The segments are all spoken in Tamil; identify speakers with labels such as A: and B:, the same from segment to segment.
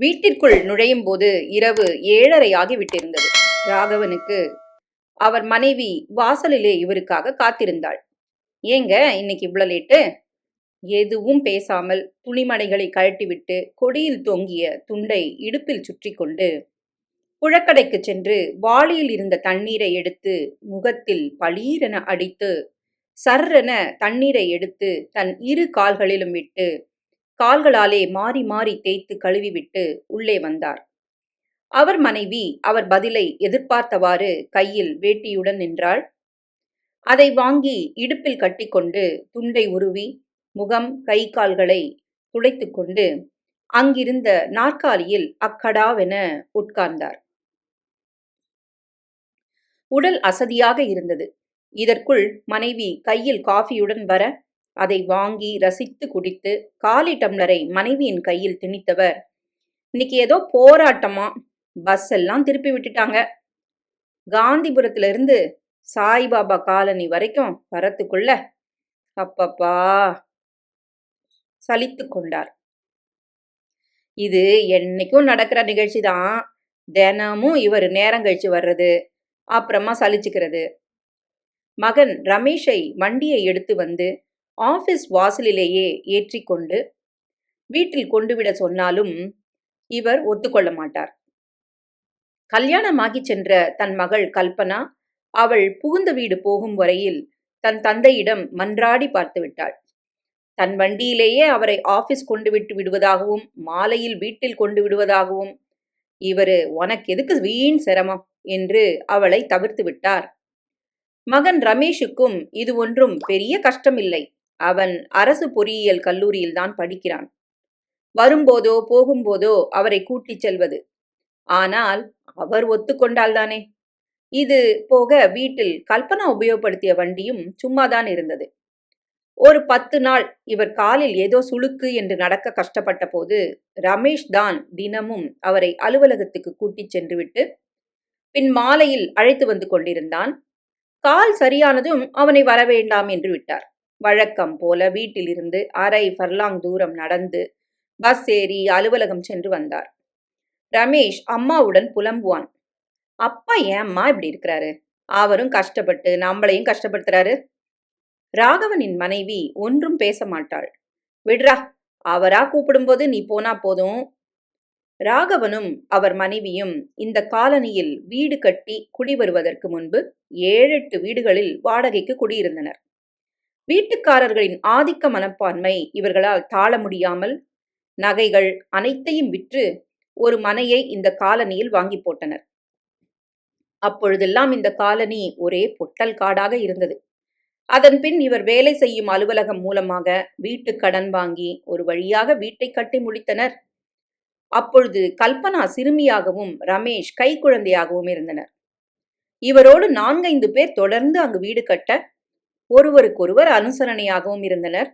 A: வீட்டிற்குள் நுழையும் போது இரவு ஏழரை ஆகிவிட்டிருந்தது ராகவனுக்கு அவர் மனைவி வாசலிலே இவருக்காக காத்திருந்தாள். ஏங்க இன்னைக்கு இவ்வளோ லேட்டு? எதுவும் பேசாமல் துணிமடைகளை கழட்டிவிட்டு கொடியில் தொங்கிய துண்டை இடுப்பில் சுற்றி கொண்டு புழக்கடைக்கு சென்று வாளியில் இருந்த தண்ணீரை எடுத்து முகத்தில் பளீரென அடித்து சர்ரென தண்ணீரை எடுத்து தன் இரு கால்களிலும் விட்டு கால்களாலே மாறி மாறி தேய்த்து கழுவிவிட்டு உள்ளே வந்தார். அவர் மனைவி அவர் பதிலை எதிர்பார்த்தவாறு கையில் வேட்டியுடன் நின்றாள். அதை வாங்கி இடுப்பில் கட்டிக்கொண்டு துண்டை உருவி முகம் கை கால்களை துடைத்துக்கொண்டு அங்கிருந்த நாற்காலியில் அக்கடாவென உட்கார்ந்தார். உடல் அசதியாக இருந்தது. இதற்குள் மனைவி கையில் காஃபியுடன் வர அதை வாங்கி ரசித்து குடித்து காலி டம்ளரை மனைவியின் கையில் திணித்தவர். இன்னைக்கு ஏதோ போராட்டமா? பஸ் எல்லாம் திருப்பி விட்டுட்டாங்க. காந்திபுரத்திலிருந்து சாய்பாபா காலனி வரைக்கும் வரத்துக்குள்ள அப்பப்பா சலித்து கொண்டார். இது என்னைக்கும் நடக்கிற நிகழ்ச்சி தான் தினமும் இவர் நேரம் கழிச்சு வர்றது அப்புறமா சலிச்சுக்கிறது. மகன் ரமேஷை வண்டியை எடுத்து வந்து ஆஃபீஸ் வாசலிலேயே ஏற்றிக்கொண்டு வீட்டில் கொண்டுவிட சொன்னாலும் இவர் ஒத்துக்கொள்ள மாட்டார். கல்யாணமாகி சென்ற தன் மகள் கல்பனா அவள் புகுந்த வீடு போகும் வரையில் தன் தந்தையிடம் மன்றாடி பார்த்து விட்டாள் தன் வண்டியிலேயே அவரை ஆபீஸ் கொண்டு விட்டு விடுவதாகவும் மாலையில் வீட்டில் கொண்டு விடுவதாகவும் இவரு உனக்கு எதுக்கு வீண் சிரமம்? என்று அவளை தவிர்த்து விட்டார் மகன் ரமேஷுக்கும் இது ஒன்றும் பெரிய கஷ்டமில்லை. அவன் அரசு பொறியியல் கல்லூரியில்தான் படிக்கிறான். வரும்போதோ போகும்போதோ அவரை கூட்டிச் செல்வது. ஆனால் அவர் ஒத்துக்கொண்டால்தானே? இது போக வீட்டில் கல்பனா உபயோகப்படுத்திய வண்டியும் சும்மாதான் இருந்தது. ஒரு பத்து நாள் இவர் காலில் ஏதோ சுளுக்கு என்று நடக்க கஷ்டப்பட்ட போது ரமேஷ் தான் தினமும் அவரை அலுவலகத்துக்கு கூட்டிச் சென்றுவிட்டு பின் மாலையில் அழைத்து வந்து கொண்டிருந்தான். கால் சரியானதும் அவனை வரவேண்டாம் என்று விட்டார். வழக்கம் போல வீட்டிலிருந்து அரை ஃபர்லாங் தூரம் நடந்து பஸ் ஏறி அலுவலகம் சென்று வந்தார். ரமேஷ் அம்மாவுடன் புலம்புவான். அப்பா ஏம்மா இப்படி இருக்கிறாரு? அவரும் கஷ்டப்பட்டு நம்மளையும் கஷ்டப்படுத்துறாரு? ராகவனின் மனைவி ஒன்றும் பேச மாட்டாள். விடுறா அவரா கூப்பிடும்போது நீ போனா போதும். ராகவனும் அவர் மனைவியும் இந்த காலனியில் வீடு கட்டி குடி வருவதற்கு முன்பு ஏழெட்டு வீடுகளில் வாடகைக்கு குடியிருந்தனர். வீட்டுக்காரர்களின் ஆதிக்க மனப்பான்மை இவர்களால் தாழ முடியாமல் நகைகள் அனைத்தையும் விற்று ஒரு மனையை இந்த காலனியில் வாங்கி போட்டனர். அப்பொழுதெல்லாம் இந்த காலனி ஒரே பொட்டல் காடாக இருந்தது. அதன் பின் இவர் வேலை செய்யும் அலுவலகம் மூலமாக வீட்டு கடன் வாங்கி ஒரு வழியாக வீட்டை கட்டி முடித்தனர். அப்பொழுது கல்பனா சிறுமியாகவும் ரமேஷ் கைக்குழந்தையாகவும் இருந்தனர். இவரோடு நான்கைந்து பேர் தொடர்ந்து அங்கு வீடு கட்ட ஒருவருக்கொருவர் அனுசரணையாகவும் இருந்தனர்.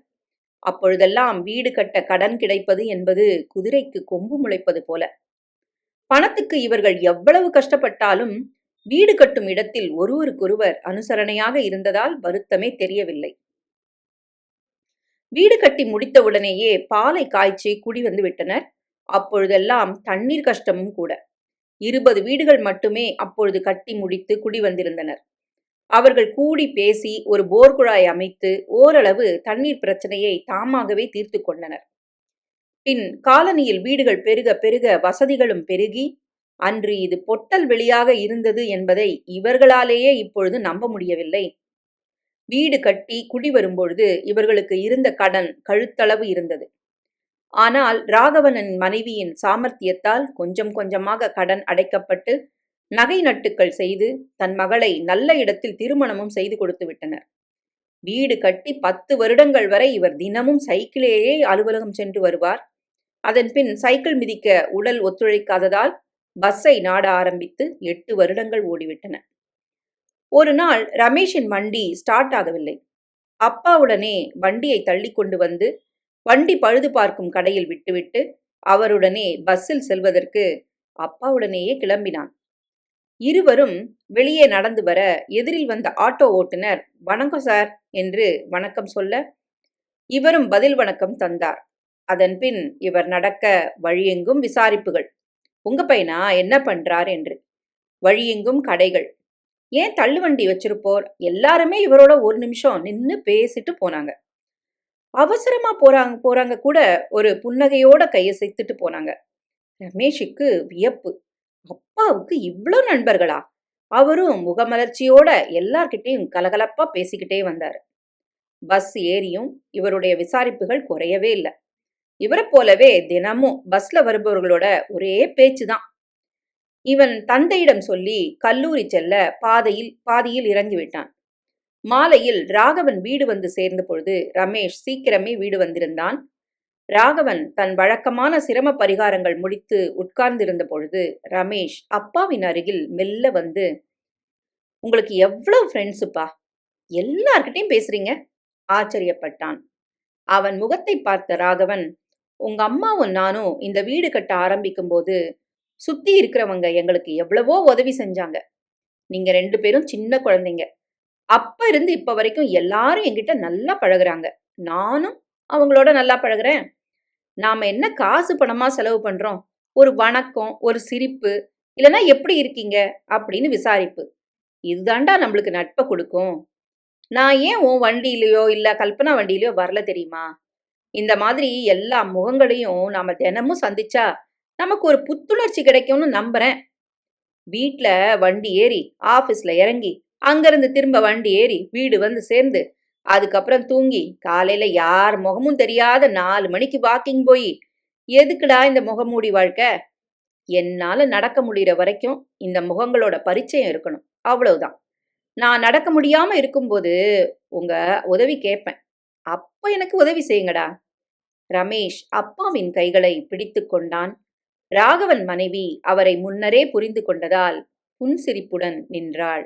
A: அப்பொழுதெல்லாம் வீடு கட்ட கடன் கிடைப்பது என்பது குதிரைக்கு கொம்பு முளைப்பது போல. பணத்துக்கு இவர்கள் எவ்வளவு கஷ்டப்பட்டாலும் வீடு கட்டும் இடத்தில் ஒருவருக்கொருவர் அனுசரணையாக இருந்ததால் வருத்தமே தெரியவில்லை. வீடு கட்டி முடித்தவுடனேயே பாலை காய்ச்சி குடி வந்து விட்டனர். அப்பொழுதெல்லாம் தண்ணீர் கஷ்டமும் கூட. இருபது வீடுகள் மட்டுமே அப்பொழுது கட்டி முடித்து குடி வந்திருந்தனர். அவர்கள் கூடி பேசி ஒரு போர்குழாய் அமைத்து ஓரளவு தண்ணீர் பிரச்சனையை தாமாகவே தீர்த்து கொண்டனர். பின் காலனியில் வீடுகள் பெருக பெருக வசதிகளும் பெருகி அன்று இது பொட்டல் வெளியாக இருந்தது என்பதை இவர்களாலேயே இப்பொழுது நம்ப முடியவில்லை. வீடு கட்டி குடி வரும்பொழுது இவர்களுக்கு இருந்த கடன் கழுத்தளவு இருந்தது. ஆனால் ராகவனின் மனைவியின் சாமர்த்தியத்தால் கொஞ்சம் கொஞ்சமாக கடன் அடைக்கப்பட்டு நகை நட்டுக்கள் செய்து தன் மகளை நல்ல இடத்தில் திருமணமும் செய்து கொடுத்து விட்டனர். வீடு கட்டி பத்து வருடங்கள் வரை இவர் தினமும் சைக்கிளேயே அலுவலகம் சென்று வருவார். அதன் பின் சைக்கிள் மிதிக்க உடல் ஒத்துழைக்காததால் பஸ்ஸை நாட ஆரம்பித்து எட்டு வருடங்கள் ஓடிவிட்டன. ஒரு நாள் ரமேஷின் வண்டி ஸ்டார்ட் ஆகவில்லை. அப்பாவுடனே வண்டியை தள்ளி கொண்டு வந்து வண்டி பழுது பார்க்கும் கடையில் விட்டுவிட்டு அவருடனே பஸ்ஸில் செல்வதற்கு அப்பாவுடனேயே கிளம்பினான். இருவரும் வெளியே நடந்து வர எதிரில் வந்த ஆட்டோ ஓட்டுநர் வணக்கம் சார் என்று வணக்கம் சொல்ல இவரும் பதில் வணக்கம் தந்தார். அதன்பின் இவர் நடக்க வழியெங்கும் விசாரிப்புகள். உங்க பையனா? என்ன பண்றார்? என்று. வழியெங்கும் கடைகள். ஏன் தள்ளுவண்டி வச்சிருப்போர்? எல்லாருமே இவரோட ஒரு நிமிஷம் நின்று பேசிட்டு போனாங்க. அவசரமா போறாங்க போறாங்க கூட ஒரு புன்னகையோட கையசைத்துட்டு போனாங்க. ரமேஷுக்கு வியப்பு. அப்பாவுக்கு இவ்வளோ நண்பர்களா? அவரும் முகமலர்ச்சியோட எல்லார்கிட்டையும் கலகலப்பா பேசிக்கிட்டே வந்தாரு. பஸ் ஏறியும் இவருடைய விசாரிப்புகள் குறையவே இல்லை. இவரை போலவே தினமும் பஸ்ல வருபவர்களோட ஒரே பேச்சுதான். இவன் தந்தையிடம் சொல்லி கல்லூரி செல்ல பாதையில் பாதியில் இறங்கி விட்டான். மாலையில் ராகவன் வீடு வந்து சேர்ந்த பொழுது ரமேஷ் சீக்கிரமே வீடு வந்திருந்தான். ராகவன் தன் வழக்கமான சிரம பரிகாரங்கள் முடித்து உட்கார்ந்திருந்த பொழுது ரமேஷ் அப்பாவின் அருகில் மெல்ல வந்து உங்களுக்கு எவ்வளவு ஃப்ரெண்ட்ஸுப்பா எல்லார்கிட்டையும் பேசுறீங்க? ஆச்சரியப்பட்டான். அவன் முகத்தை பார்த்த ராகவன் உங்க அம்மாவும் நானும் இந்த வீடு கட்ட ஆரம்பிக்கும் போது சுத்தி இருக்கிறவங்க எங்களுக்கு எவ்வளவோ உதவி செஞ்சாங்க. நீங்க ரெண்டு பேரும் சின்ன குழந்தைங்க. அப்ப இருந்து இப்ப வரைக்கும் எல்லாரும் என்கிட்ட நல்லா பழகுறாங்க. நானும் அவங்களோட நல்லா பழகுறேன். நாம என்ன காசு பணமா செலவு பண்றோம்? ஒரு வணக்கம் ஒரு சிரிப்பு இல்லைன்னா எப்படி இருக்கீங்க? அப்படின்னு விசாரிப்பு. இதுதாண்டா நம்மளுக்கு நட்பை கொடுக்கும். நான் ஏன் உன் வண்டியிலையோ இல்ல கல்பனா வண்டியிலையோ வரல தெரியுமா? இந்த மாதிரி எல்லா முகங்களையும் நாம தினமும் சந்திச்சா நமக்கு ஒரு புத்துணர்ச்சி கிடைக்கும்னு நம்புறேன். வீட்ல வண்டி ஏறி ஆஃபீஸில் இறங்கி அங்கேருந்து திரும்ப வண்டி ஏறி வீடு வந்து சேர்ந்து அதுக்கப்புறம் தூங்கி காலையில யார் முகமும் தெரியாத நாலு மணிக்கு வாக்கிங் போய் எதுக்குடா இந்த முகமூடி வாழ்க்கை? என்னால நடக்க முடியற வரைக்கும் இந்த முகங்களோட பரிச்சயம் இருக்கணும். அவ்வளவுதான். நான் நடக்க முடியாம இருக்கும்போது உங்க உதவி கேட்பேன் அப்ப எனக்கு உதவி செய்யுங்கடா. ரமேஷ் அப்பாவின் கைகளை பிடித்து கொண்டான். ராகவன் மனைவி அவரை முன்னரே புரிந்து கொண்டதால் புன்சிரிப்புடன் நின்றாள்.